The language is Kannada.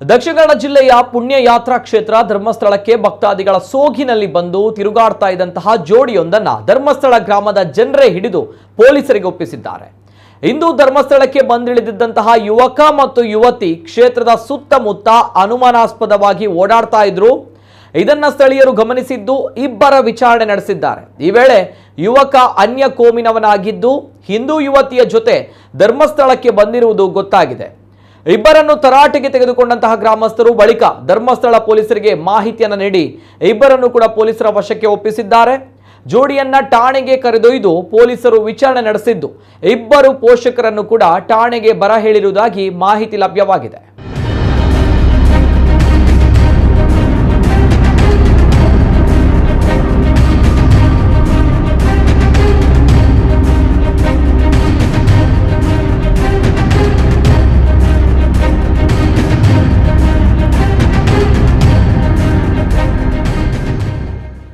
ದಕ್ಷಿಣ ಕನ್ನಡ ಜಿಲ್ಲೆಯ ಪುಣ್ಯ ಯಾತ್ರಾ ಕ್ಷೇತ್ರ ಧರ್ಮಸ್ಥಳಕ್ಕೆ ಭಕ್ತಾದಿಗಳ ಸೋಗಿನಲ್ಲಿ ಬಂದು ತಿರುಗಾಡ್ತಾ ಇದ್ದಂತಹ ಜೋಡಿಯೊಂದನ್ನ ಧರ್ಮಸ್ಥಳ ಗ್ರಾಮದ ಜನರೇ ಹಿಡಿದು ಪೊಲೀಸರಿಗೆ ಒಪ್ಪಿಸಿದ್ದಾರೆ. ಇಂದು ಧರ್ಮಸ್ಥಳಕ್ಕೆ ಬಂದಿಳಿದಿದ್ದಂತಹ ಯುವಕ ಮತ್ತು ಯುವತಿ ಕ್ಷೇತ್ರದ ಸುತ್ತಮುತ್ತ ಅನುಮಾನಾಸ್ಪದವಾಗಿ ಓಡಾಡ್ತಾ ಇದ್ರು. ಇದನ್ನ ಸ್ಥಳೀಯರು ಗಮನಿಸಿದ್ದು ಇಬ್ಬರ ವಿಚಾರಣೆ ನಡೆಸಿದ್ದಾರೆ. ಈ ವೇಳೆ ಯುವಕ ಅನ್ಯ ಕೋಮಿನವನಾಗಿದ್ದು ಹಿಂದೂ ಯುವತಿಯ ಜೊತೆ ಧರ್ಮಸ್ಥಳಕ್ಕೆ ಬಂದಿರುವುದು ಗೊತ್ತಾಗಿದೆ. ಇಬ್ಬರನ್ನು ತರಾಟೆಗೆ ತೆಗೆದುಕೊಂಡಂತಹ ಗ್ರಾಮಸ್ಥರು ಬಳಿಕ ಧರ್ಮಸ್ಥಳ ಪೊಲೀಸರಿಗೆ ಮಾಹಿತಿಯನ್ನು ನೀಡಿ ಇಬ್ಬರನ್ನು ಕೂಡ ಪೊಲೀಸರ ವಶಕ್ಕೆ ಒಪ್ಪಿಸಿದ್ದಾರೆ. ಜೋಡಿಯನ್ನ ಠಾಣೆಗೆ ಕರೆದೊಯ್ದು ಪೊಲೀಸರು ವಿಚಾರಣೆ ನಡೆಸಿದ್ದು. ಇಬ್ಬರು ಪೋಷಕರನ್ನು ಕೂಡ ಠಾಣೆಗೆ ಬರ ಹೇಳಿರುವುದಾಗಿ ಮಾಹಿತಿ ಲಭ್ಯವಾಗಿದೆ.